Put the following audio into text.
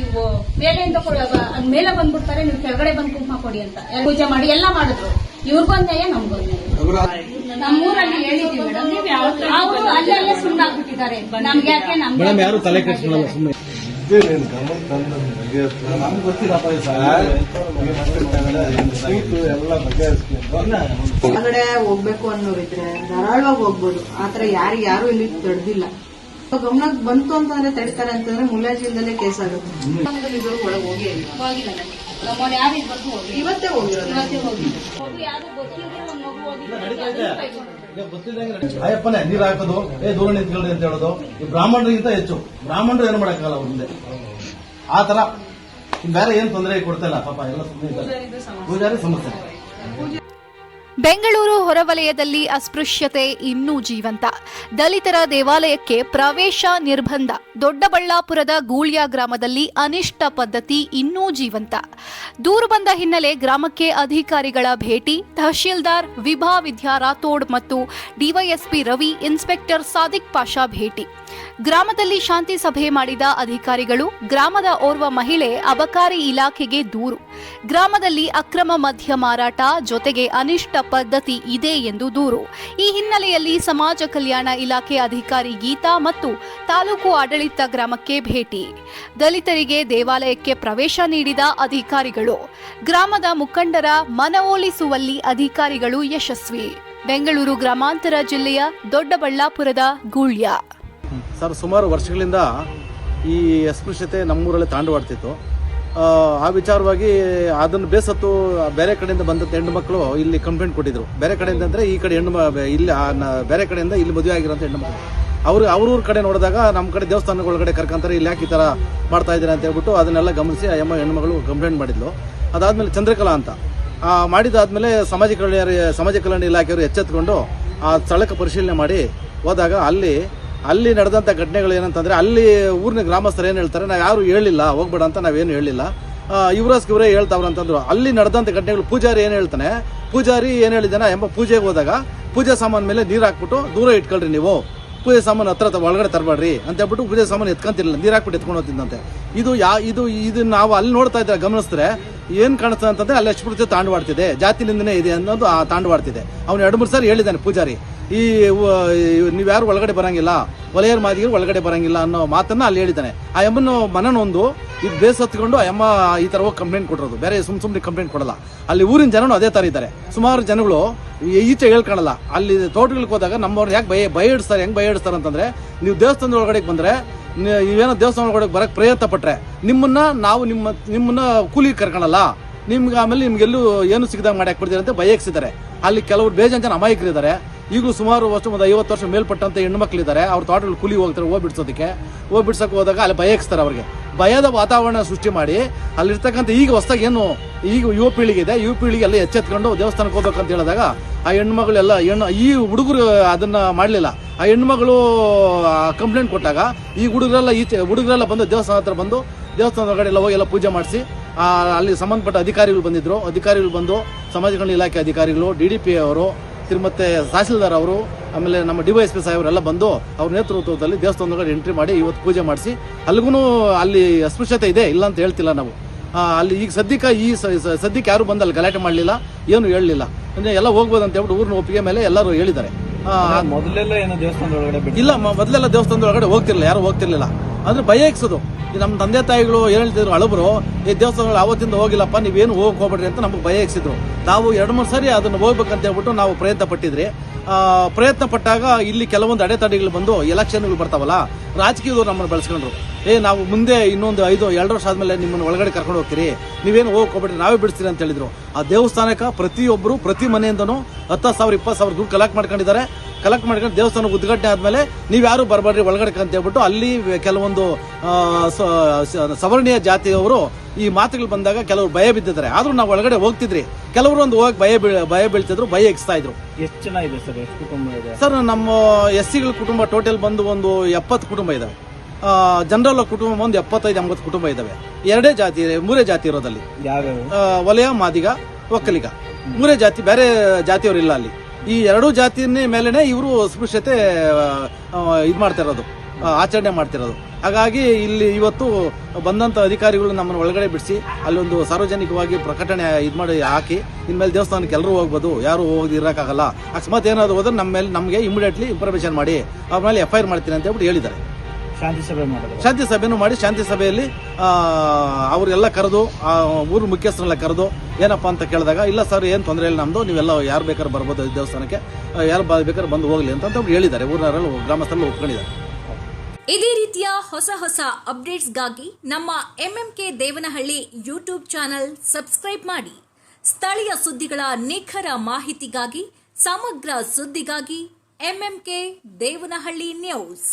ನೀವು ಮೇಲೆಯಿಂದ ಅಂತ ಅದ್ ಮೇಲೆ ಬಂದ್ಬಿಡ್ತಾರೆ ನೀವು ಕೆಳಗಡೆ ಬಂದು ಕುಂಕುಮ ಕೊಡಿ ಅಂತ. ಎಲ್ಲ ಪೂಜೆ ಮಾಡಿ ಎಲ್ಲ ಮಾಡಿದ್ರು. ಇವ್ರಿಗೊಂದ್ ನ್ಯಾಯ ನಮ್ಗೊಂದ್ ನ್ಯಾಯ ನಮ್ಮೂರಲ್ಲಿ ಹೇಳಿದೀವಿ ಮೇಡಮ್. ಅವರು ಅಲ್ಲೇ ಅಲ್ಲೇ ಸುಮ್ಮನಾಗ್ಬಿಟ್ಟಿದ್ದಾರೆ ನಮ್ಗೆ ಯಾಕೆ ನಮ್ಗೆ ಮೇಡಮ್ ಯಾರು ತಲೆ ಕೆಡಿಸ್ಕೊಳ್ಳಲ್ಲ ಸುಮ್ಮನೆ ಬಗೆಹರಿಸ್ಕೊಂಡು ಹೊರಗಡೆ ಹೋಗ್ಬೇಕು ಅನ್ನೋರಿದ್ರೆ ಧಾರಾಳವಾಗಿ ಹೋಗ್ಬೋದು. ಆತರ ಯಾರು ಯಾರು ಇಲ್ಲಿ ತಡೆದಿಲ್ಲ. ಗಮನಕ್ಕೆ ಬಂತು ಅಂತಂದ್ರೆ ತಡಿತಾರೆ ಅಂತಂದ್ರೆ ಮುಲಾಜಿಲ್ದಲ್ಲೇ ಕೇಸ್ ಆಗುತ್ತೆ. ಇದುವರೆಗೂ ಒಳಗೆ ಹೋಗೇ ಇಲ್ಲ. ಹೋಗಿಲ್ಲ ಮೇಡಮ್ ನಮ್ಮವ್ರು ಯಾರು ಇದ್ವರೆಗೂ ಹೋಗಿಲ್ಲ ಇವತ್ತೇ ಹೋಗಿರೋದು. ಇವತ್ತೇ ಹೋಗಿಲ್ಲ ಮಗು ಯಾರು ಗೊತ್ತಿಲ್ಲದೆ ಒಂದು ಮಗು ಹೋಗಿಲ್ಲ ಅಯ್ಯಪ್ಪನೇ ನೀರ್ ಹಾಕೋದು. ಏ ದೂರ ನಿಂತ್ಕೊಳ್ರಿ ಅಂತ ಹೇಳೋದು. ಈ ಬ್ರಾಹ್ಮಣರಿಗಿಂತ ಹೆಚ್ಚು. ಬ್ರಾಹ್ಮಣರು ಏನು ಮಾಡಕ್ಕಾಗಲ್ಲ ಅವ್ರ ಮುಂದೆ? ಆ ತರ ಬೇರೆ ಏನ್ ತೊಂದರೆ ಕೊಡ್ತಾ ಇಲ್ಲ ಪಾಪ. ಎಲ್ಲ ಸುಮ್ಮನೆ ಪೂಜಾರಿ ಸಮಸ್ಯೆ. ಬೆಂಗಳೂರು ಹೊರವಲಯದಲ್ಲಿ ಅಸ್ಪೃಶ್ಯತೆ ಇನ್ನೂ ಜೀವಂತ. ದಲಿತರ ದೇವಾಲಯಕ್ಕೆ ಪ್ರವೇಶ ನಿರ್ಬಂಧ. ದೊಡ್ಡಬಳ್ಳಾಪುರದ ಗೂಳ್ಯ ಗ್ರಾಮದಲ್ಲಿ ಅನಿಷ್ಟ ಪದ್ಧತಿ ಇನ್ನೂ ಜೀವಂತ. ದೂರು ಬಂದ ಹಿನ್ನೆಲೆ ಗ್ರಾಮಕ್ಕೆ ಅಧಿಕಾರಿಗಳ ಭೇಟಿ. ತಹಶೀಲ್ದಾರ್ ವಿಭಾ ವಿದ್ಯಾ ರಾಥೋಡ್ ಮತ್ತು D Y S P Ravi, inspector Sadiq Pasha ಭೇಟಿ. ಗ್ರಾಮದಲ್ಲಿ ಶಾಂತಿ ಸಭೆ ಮಾಡಿದ ಅಧಿಕಾರಿಗಳು ಗ್ರಾಮದ ಓರ್ವ ಮಹಿಳೆ ಅಬಕಾರಿ ಇಲಾಖೆಗೆ ದೂರು. ಗ್ರಾಮದಲ್ಲಿ ಅಕ್ರಮ ಮದ್ಯ ಮಾರಾಟ ಜೊತೆಗೆ ಅನಿಷ್ಟ ಪದ್ಧತಿ ಇದೆ ಎಂದು ದೂರು. ಈ ಹಿನ್ನೆಲೆಯಲ್ಲಿ ಸಮಾಜ ಕಲ್ಯಾಣ ಇಲಾಖೆ ಅಧಿಕಾರಿ ಗೀತಾ ಮತ್ತು ತಾಲೂಕು ಆಡಳಿತ ಗ್ರಾಮಕ್ಕೆ ಭೇಟಿ. ದಲಿತರಿಗೆ ದೇವಾಲಯಕ್ಕೆ ಪ್ರವೇಶ ನೀಡಿದ ಅಧಿಕಾರಿಗಳು. ಗ್ರಾಮದ ಮುಖಂಡರ ಮನವೊಲಿಸುವಲ್ಲಿ ಅಧಿಕಾರಿಗಳು ಯಶಸ್ವಿ. ಬೆಂಗಳೂರು ಗ್ರಾಮಾಂತರ ಜಿಲ್ಲೆಯ ದೊಡ್ಡಬಳ್ಳಾಪುರದ ಗೂಳ್ಯ. ಸರ್ ಸುಮಾರು ವರ್ಷಗಳಿಂದ ಈ ಅಸ್ಪೃಶ್ಯತೆ ನಮ್ಮೂರಲ್ಲಿ ತಾಂಡವಾಡ್ತಿತ್ತು. ಆ, ವಿಚಾರವಾಗಿ ಅದನ್ನು ಬೇಸತ್ತು ಬೇರೆ ಕಡೆಯಿಂದ ಬಂದಂತ ಹೆಣ್ಣು ಮಕ್ಕಳು ಇಲ್ಲಿ ಕಂಪ್ಲೇಂಟ್ ಕೊಟ್ಟಿದ್ರು. ಬೇರೆ ಕಡೆಯಿಂದ ಅಂದರೆ ಈ ಕಡೆ ಹೆಣ್ಣು ಇಲ್ಲಿ ಬೇರೆ ಕಡೆಯಿಂದ ಇಲ್ಲಿ ಮದುವೆ ಆಗಿರೋಂಥ ಹೆಣ್ಣು ಮಕ್ಕಳು. ಅವರು ಅವ್ರವ್ರ ಕಡೆ ನೋಡಿದಾಗ ನಮ್ಮ ಕಡೆ ದೇವಸ್ಥಾನಗಳೊಳಗಡೆ ಕರ್ಕೊಂತಾರೆ ಇಲ್ಲಿ ಯಾಕೆ ಈ ಥರ ಮಾಡ್ತಾ ಇದ್ದೀರಾ ಅಂತ ಹೇಳ್ಬಿಟ್ಟು ಅದನ್ನೆಲ್ಲ ಗಮನಿಸಿ ಎಮ್ಮ ಹೆಣ್ಮಗಳು ಕಂಪ್ಲೇಂಟ್ ಮಾಡಿದ್ಲು. ಅದಾದ್ಮೇಲೆ ಚಂದ್ರಕಲಾ ಅಂತ. ಮಾಡಿದಾದ್ಮೇಲೆ ಸಮಾಜ ಕಲ್ಯಾಣ ಸಮಾಜ ಕಲ್ಯಾಣ ಇಲಾಖೆಯವರು ಎಚ್ಚೆತ್ಕೊಂಡು ಆ ಸ್ಥಳಕ್ಕೆ ಪರಿಶೀಲನೆ ಮಾಡಿ ಹೋದಾಗ ಅಲ್ಲಿ ಅಲ್ಲಿ ನಡೆದಂಥ ಘಟನೆಗಳು ಏನಂತಂದ್ರೆ ಅಲ್ಲಿ ಊರಿನ ಗ್ರಾಮಸ್ಥರು ಏನು ಹೇಳ್ತಾರೆ, ನಾವು ಯಾರು ಹೇಳಿಲ್ಲ, ಹೋಗ್ಬೇಡ ಅಂತ ನಾವೇನು ಹೇಳಿಲ್ಲ. ಯುವರಾಜ್ಗೆ ಇವರೇ ಹೇಳ್ತಾವ್ರು ಅಂತಂದ್ರು. ಅಲ್ಲಿ ನಡೆದಂಥ ಘಟನೆಗಳು ಪೂಜಾರಿ ಏನು ಹೇಳ್ತಾನೆ, ಪೂಜಾರಿ ಏನು ಹೇಳಿದಾನೆ ಎಂಬ ಪೂಜೆಗೆ ಹೋದಾಗ ಪೂಜೆ ಸಾಮಾನು ಮೇಲೆ ನೀರು ಹಾಕ್ಬಿಟ್ಟು ದೂರ ಇಟ್ಕೊಳ್ರಿ ನೀವು. ಪೂಜೆ ಸಾಮಾನು ಹತ್ರ ಒಳಗಡೆ ತರಬೇಡ್ರಿ ಅಂತ ಹೇಳ್ಬಿಟ್ಟು ಪೂಜೆ ಸಾಮಾನು ಎತ್ಕೊಂತಿರ್ಲಿಲ್ಲ, ನೀರು ಹಾಕ್ಬಿಟ್ಟು ಎತ್ಕೊಂಡು ಹೋಗ್ತಿದ್ದಂತೆ ಇದು ಯಾ, ಇದು ಇದು ನಾವು ಅಲ್ಲಿ ನೋಡ್ತಾ ಇದ್ರೆ ಗಮನಿಸಿದ್ರೆ ಏನ್ ಕಾಣಿಸ್ತದೆ ಅಂತಂದ್ರೆ ಅಲ್ಲಿ ಅಸ್ಪೃಶ್ಯತೆ ತಾಂಡವಾಡ್ತಿದೆ ಜಾತಿ ನಿಂದನೆ ಇದೆ ಅನ್ನೋದು ಆ ತಾಂಡವಾಡ್ತಿದೆ. ಅವ್ನು ಎರಡು ಮೂರು ಸಾರಿ ಹೇಳಿದ್ದಾನೆ ಪೂಜಾರಿ, ಈ ನೀವ್ಯಾರು ಒಳಗಡೆ ಬರಂಗಿಲ್ಲ ವಲಯರ್ ಮಾದಿಗರು ಒಳಗಡೆ ಬರಂಗಿಲ್ಲ ಅನ್ನೋ ಮಾತನ್ನ ಅಲ್ಲಿ ಹೇಳಿದ್ದಾನೆ. ಆ ಎಮ್ಮನ ಮನನೊಂದು ಇದು ಬೇಸತ್ಕೊಂಡು ಆ ಎಮ್ಮ ಈ ತರ ಹೋಗಿ ಕಂಪ್ಲೇಂಟ್ ಕೊಟ್ಟಿರೋದು. ಬೇರೆ ಸುಮ್ ಸುಮ್ಮನೆ ಕಂಪ್ಲೇಂಟ್ ಕೊಡಲ್ಲ. ಅಲ್ಲಿ ಊರಿನ ಜನನು ಅದೇ ತರ ಇದ್ದಾರೆ. ಸುಮಾರು ಜನಗಳು ಈಚೆ ಹೇಳ್ಕೊಳಲ್ಲ ಅಲ್ಲಿ ತೋಟಗಳಿಗೆ ಹೋದಾಗ ನಮ್ಮವ್ರನ್ನ ಯಾಕೆ ಭಯ ಭಯ ಇಡಿಸ್ತಾರೆ ಹೆಂಗ್ ಭಯ ಇಡಿಸ್ತಾರೆ ಅಂತಂದ್ರೆ, ನೀವು ದೇವಸ್ಥಾನದ ಒಳಗಡೆ ಬಂದ್ರೆ ನೀ- ನೀವೇನೋ ದೇವಸ್ಥಾನ ಒಳಗಡೆ ಬರಕ್ ಪ್ರಯತ್ನ ಪಟ್ಟರೆ ನಿಮ್ಮನ್ನ ನಾವು ನಿಮ್ಮ, ನಿಮ್ಮನ್ನ ಕೂಲಿ ಕರ್ಕೊಳಲ್ಲ. ನಿಮ್ಗೆ ಆಮೇಲೆ ನಿಮ್ಗೆಲ್ಲೂ ಏನು ಸಿಗದಾಗ ಮಾಡಿ ಹಾಕ್ಬಿಡ್ತೀರಿ ಅಂತ ಬಯಕ್ಸಿದ್ದಾರೆ ಅಲ್ಲಿ ಕೆಲವರು ಬೇಜಾನ್ ಜನ ಅಮಾಯಕರಿದ್ದಾರೆ. ಈಗಲೂ ಸುಮಾರು ವರ್ಷ ಒಂದು ಐವತ್ತು ವರ್ಷ ಮೇಲ್ಪಟ್ಟಂತ ಹೆಣ್ಮಕ್ಳಿದ್ದಾರೆ. ಅವ್ರ ತೋಟಗಳು ಕೂಲಿ ಹೋಗ್ತಾರೆ, ಹೋಗಿ ಬಿಡ್ಸೋದಕ್ಕೆ. ಹೋಗಿ ಬಿಡ್ಸಕ್ಕೆ ಹೋದಾಗ ಅಲ್ಲಿ ಬಯಕ್ಸ್ತಾರೆ ಅವ್ರಿಗೆ. ಭಯದ ವಾತಾವರಣ ಸೃಷ್ಟಿ ಮಾಡಿ, ಅಲ್ಲಿರ್ತಕ್ಕಂಥ ಈಗ ಹೊಸದಾಗಿ ಏನು, ಈಗ ಯುವ ಪೀಳಿಗೆ ಇದೆ ಯುವ ಪೀಳಿಗೆ ಎಲ್ಲ ಎಚ್ಚೆತ್ಕೊಂಡು ದೇವಸ್ಥಾನಕ್ಕೆ ಹೋಗ್ಬೇಕಂತ ಹೇಳಿದಾಗ ಆ ಹೆಣ್ಮಗಳೆಲ್ಲ ಹೆಣ್ಣು ಈ ಹುಡುಗರು ಅದನ್ನ ಮಾಡಲಿಲ್ಲ. ಆ ಹೆಣ್ಮಗಳು ಕಂಪ್ಲೇಂಟ್ ಕೊಟ್ಟಾಗ ಈ ಹುಡುಗರೆಲ್ಲ ಈಚೆ, ಹುಡುಗರೆಲ್ಲ ಬಂದು ದೇವಸ್ಥಾನ ಹತ್ರ ಬಂದು, ದೇವಸ್ಥಾನದ ಕಡೆ ಎಲ್ಲ ಹೋಗಿ ಎಲ್ಲ ಪೂಜೆ ಮಾಡಿಸಿ ಅಲ್ಲಿ ಸಂಬಂಧಪಟ್ಟ ಅಧಿಕಾರಿಗಳು ಬಂದಿದ್ದರು ಅಧಿಕಾರಿಗಳು ಬಂದು ಸಮಾಜ ಕಲ್ಯಾಣ ಇಲಾಖೆ ಅಧಿಕಾರಿಗಳು ಡಿ ಡಿ ಪಿ ಅವರು ಮತ್ತೆ ತಹಸೀಲ್ದಾರ್ ಅವರು, ಆಮೇಲೆ ನಮ್ಮ ಡಿವೈಎಸ್ಪಿ ಸಾಹೇಬರೆಲ್ಲ ಬಂದು ಅವ್ರ ನೇತೃತ್ವದಲ್ಲಿ ದೇವಸ್ಥಾನದೊಳಗಡೆ ಎಂಟ್ರಿ ಮಾಡಿ ಇವತ್ತು ಪೂಜೆ ಮಾಡಿಸಿ ಅಲ್ಲಿಗೂ ಅಲ್ಲಿ ಅಸ್ಪೃಶ್ಯತೆ ಇದೆ, ಇಲ್ಲ ಅಂತ ಹೇಳ್ತಿಲ್ಲ ನಾವು. ಅಲ್ಲಿ ಈಗ ಸದ್ಯಕ್ಕೆ ಈ ಸದ್ಯಕ್ಕೆ ಯಾರು ಬಂದು ಅಲ್ಲಿ ಗಲಾಟೆ ಮಾಡಲಿಲ್ಲ, ಏನು ಹೇಳಲಿಲ್ಲ. ಅಂದರೆ ಎಲ್ಲ ಹೋಗ್ಬೋದು ಅಂತ ಹೇಳ್ಬಿಟ್ಟು ಊರಿನ ಒಪ್ಪಿಗೆ ಮೇಲೆ ಎಲ್ಲರೂ ಹೇಳಿದ್ದಾರೆ. ಮೊದಲೆಲ್ಲ ಏನೋ ದೇವಸ್ಥಾನದ ಒಳಗಡೆ ಇಲ್ಲ ಮೊದಲೆಲ್ಲ ದೇವಸ್ಥಾನದ ಒಳಗಡೆ ಹೋಗ್ತಿರ್ಲಿಲ್ಲ ಯಾರು ಹೋಗ್ತಿರ್ಲಿಲ್ಲ. ಅಂದ್ರೆ ಭಯ ಇಕ್ಸೋದು ಈ ನಮ್ಮ ತಂದೆ ತಾಯಿಗಳು ಏನ್ ಹೇಳ್ತಿದ್ರು ಹಳಬರು ಈ ದೇವಸ್ಥಾನಗಳು ಅವತ್ತಿಂದ ಹೋಗಿಲ್ಲಪ್ಪ, ನೀವೇನು ಹೋಗಕ್ ಹೋಗ್ಬೇಡ್ರಿ ಅಂತ ನಮಗೆ ಭಯ ಇಕ್ಸಿದ್ರು ನಾವು ಎರಡು ಮೂರು ಸಾರಿ ಅದನ್ನ ಹೋಗ್ಬೇಕಂತ ಹೇಳ್ಬಿಟ್ಟು ನಾವು ಪ್ರಯತ್ನ ಪಟ್ಟಿದ್ರಿ. ಪ್ರಯತ್ನ ಪಟ್ಟಾಗ ಇಲ್ಲಿ ಕೆಲವೊಂದು ಅಡೆತಡೆಗಳು ಬಂದು ಎಲೆಕ್ಷನ್ಗಳು ಬರ್ತಾವಲ್ಲ, ರಾಜಕೀಯದವ್ರು ನಮ್ಮನ್ನು ಬೆಳೆಸ್ಕೊಂಡ್ರು. ಏ, ನಾವು ಮುಂದೆ ಇನ್ನೊಂದು ಐದು, ಎರಡು ವರ್ಷ ಆದ್ಮೇಲೆ ನಿಮ್ಮನ್ನು ಒಳಗಡೆ ಕರ್ಕೊಂಡು ಹೋಗ್ತೀರಿ. ನೀವೇನು ಹೋಗಕ್ ಹೋಗ್ಬೇಡ್ರಿ, ನಾವೇ ಬಿಡಿಸ್ತೀರಿ ಅಂತ ಹೇಳಿದ್ರು. ಆ ದೇವಸ್ಥಾನಕ್ಕೆ ಪ್ರತಿಯೊಬ್ಬರು ಪ್ರತಿ ಮನೆಯಿಂದನೂ ಹತ್ತು ಸಾವಿರ, ಇಪ್ಪತ್ತು ಸಾವಿರ ದುಡ್ಡು ಕಲೆಕ್ಟ್ ಮಾಡ್ಕೊಂಡಿದ್ದಾರೆ. ಕಲೆಕ್ಟ್ ಮಾಡ್ಕೊಂಡು ದೇವಸ್ಥಾನ ಉದ್ಘಾಟನೆ ಆದ್ಮೇಲೆ ನೀವು ಯಾರು ಬರಬೇಡ್ರಿ ಒಳಗಡೆ ಅಂತ ಹೇಳ್ಬಿಟ್ಟು ಅಲ್ಲಿ ಕೆಲವೊಂದು ಸವರ್ಣೀಯ ಜಾತಿಯವರು ಈ ಮಾತುಗಳು ಬಂದಾಗ ಕೆಲವರು ಭಯ ಬಿದ್ದಿದ್ದಾರೆ. ಆದ್ರೂ ನಾವು ಒಳಗಡೆ ಹೋಗ್ತಿದ್ರಿ. ಕೆಲವರು ಒಂದು ಹೋಗಿ ಭಯ ಭಯ ಬೀಳ್ತಿದ್ರು ಭಯ ಎಕ್ಸ್ತಾ ಇದ್ರು. ಎಷ್ಟು ಜನ ಇದೆ ಸರ್? ಎಷ್ಟು ಕುಟುಂಬ ಇದೆ? ಸರ್ ನಮ್ಮ ಎಸ್ ಸಿಗಳ ಕುಟುಂಬ ಟೋಟಲ್ ಬಂದು ಒಂದು ಎಪ್ಪತ್ತು ಕುಟುಂಬ ಇದಾವೆ. ಜನರಲ್ ಕುಟುಂಬ ಒಂದು ಎಪ್ಪತ್ತೈದು ಎಂಬತ್ತು ಕುಟುಂಬ ಇದಾವೆ. ಎರಡೇ ಜಾತಿ ಮೂರೇ ಜಾತಿ ಇರೋದಲ್ಲಿ. ವಲಯ ಮಾದಿಗ ಒಕ್ಕಲಿಗ. ಮೂರೇ ಜಾತಿ ಬೇರೆ ಜಾತಿಯವರು ಇಲ್ಲ ಅಲ್ಲಿ. ಈ ಎರಡೂ ಜಾತಿಯನ್ನೇ ಮೇಲೆನೆ ಇವರು ಅಸ್ಪೃಶ್ಯತೆ ಇದು ಮಾಡ್ತಿರೋದು ಆಚರಣೆ ಮಾಡ್ತಿರೋದು ಹಾಗಾಗಿ ಇಲ್ಲಿ ಇವತ್ತು ಬಂದಂಥ ಅಧಿಕಾರಿಗಳು ನಮ್ಮನ್ನು ಒಳಗಡೆ ಬಿಡಿಸಿ, ಅಲ್ಲೊಂದು ಸಾರ್ವಜನಿಕವಾಗಿ ಪ್ರಕಟಣೆ ಇದು ಮಾಡಿ ಹಾಕಿ, ಇನ್ಮೇಲೆ ದೇವಸ್ಥಾನಕ್ಕೆ ಎಲ್ಲರೂ ಹೋಗ್ಬೋದು, ಯಾರು ಹೋಗಿ ಇರೋಕ್ಕಾಗಲ್ಲ ಅಕಸ್ಮಾತ್ ಏನಾದ್ರು ಹೋದ್ರೆ ನಮ್ಮ ಮೇಲೆ ನಮಗೆ ಇಮಿಡಿಯೇಟ್ಲಿ ಇನ್ಫಾರ್ಮೇಷನ್ ಮಾಡಿ, ಅವ್ರ ಮೇಲೆ ಎಫ್ ಐ ಮಾಡ್ತೀನಿ ಅಂತ ಹೇಳ್ಬಿಟ್ಟು ಹೇಳಿದ್ದಾರೆ. ಶಾಂತಿ ಸಭೆ ಮಾಡಿದ್ರು. ಶಾಂತಿ ಸಭೆನೂ ಮಾಡಿ ಶಾಂತಿ ಸಭೆಯಲ್ಲಿ ಆ, ಅವರೆಲ್ಲ ಕರೆದು ಆ, ಊರು ಮುಖ್ಯಸ್ಥರೆಲ್ಲ ಕರೆದು ಏನಪ್ಪ ಅಂತ ಕೇಳಿದಾಗ ಇಲ್ಲ ಸರ್ ಏನು ತೊಂದರೆ ಇಲ್ಲ ನಮ್ಮದು ನೀವೆಲ್ಲ ಯಾರು ಬೇಕಾದ್ರೆ ಬರ್ಬೋದು ದೇವಸ್ಥಾನಕ್ಕೆ ಯಾರು ಬೇಕಾದ್ರೆ ಬಂದು ಹೋಗ್ಲಿ ಅಂತ ಅವ್ರು ಹೇಳಿದ್ದಾರೆ ಊರಿನವರೆಲ್ಲ ಗ್ರಾಮಸ್ಥರಲ್ಲಿ ಒಪ್ಕೊಂಡಿದ್ದಾರೆ. ಇದೇ ರೀತಿಯ ಹೊಸ ಹೊಸ ಅಪ್ಡೇಟ್ಸ್ಗಾಗಿ ನಮ್ಮ M M K Devanahalli YouTube channel subscribe ಮಾಡಿ. ಸ್ಥಳೀಯ ಸುದ್ದಿಗಳ ನಿಖರ ಮಾಹಿತಿಗಾಗಿ ಸಮಗ್ರ ಸುದ್ದಿಗಾಗಿ ಎಂಎಂಕೆ ದೇವನಹಳ್ಳಿ ನ್ಯೂಸ್